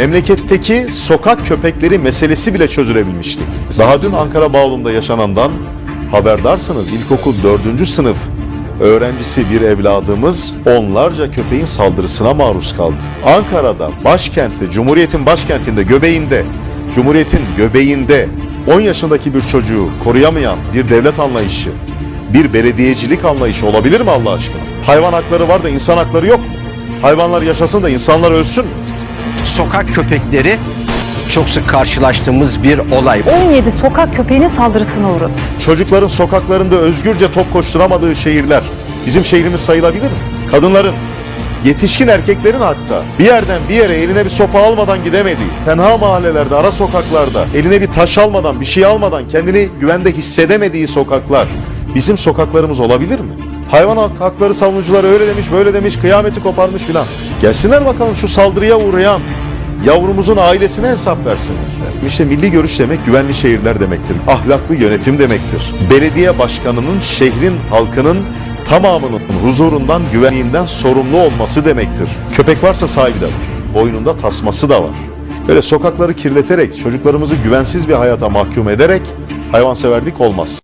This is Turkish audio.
memleketteki sokak köpekleri meselesi bile çözülebilmiş değil. Daha dün Ankara Bağlu'nda yaşanandan haberdarsınız. İlkokul 4. sınıf öğrencisi bir evladımız onlarca köpeğin saldırısına maruz kaldı. Ankara'da, başkentte, Cumhuriyet'in başkentinde, göbeğinde, Cumhuriyet'in göbeğinde 10 yaşındaki bir çocuğu koruyamayan bir devlet anlayışı, bir belediyecilik anlayışı olabilir mi Allah aşkına? Hayvan hakları var da insan hakları yok mu? Hayvanlar yaşasın da insanlar ölsün mü? Sokak köpekleri çok sık karşılaştığımız bir olay. 17 sokak köpeğinin saldırısına uğradı. Çocukların sokaklarında özgürce top koşturamadığı şehirler bizim şehrimiz sayılabilir mi? Kadınların, yetişkin erkeklerin hatta bir yerden bir yere eline bir sopa almadan gidemediği, tenha mahallelerde, ara sokaklarda, eline bir taş almadan, bir şey almadan kendini güvende hissedemediği sokaklar bizim sokaklarımız olabilir mi? Hayvan hak- hakları savunucuları öyle demiş, böyle demiş, kıyameti koparmış filan. Gelsinler bakalım şu saldırıya uğrayan yavrumuzun ailesine hesap versinler. İşte milli görüş demek güvenli şehirler demektir. Ahlaklı yönetim demektir. Belediye başkanının şehrin halkının tamamının huzurundan, güvenliğinden sorumlu olması demektir. Köpek varsa sahibi de var. Boynunda tasması da var. Böyle sokakları kirleterek, çocuklarımızı güvensiz bir hayata mahkum ederek hayvanseverlik olmaz.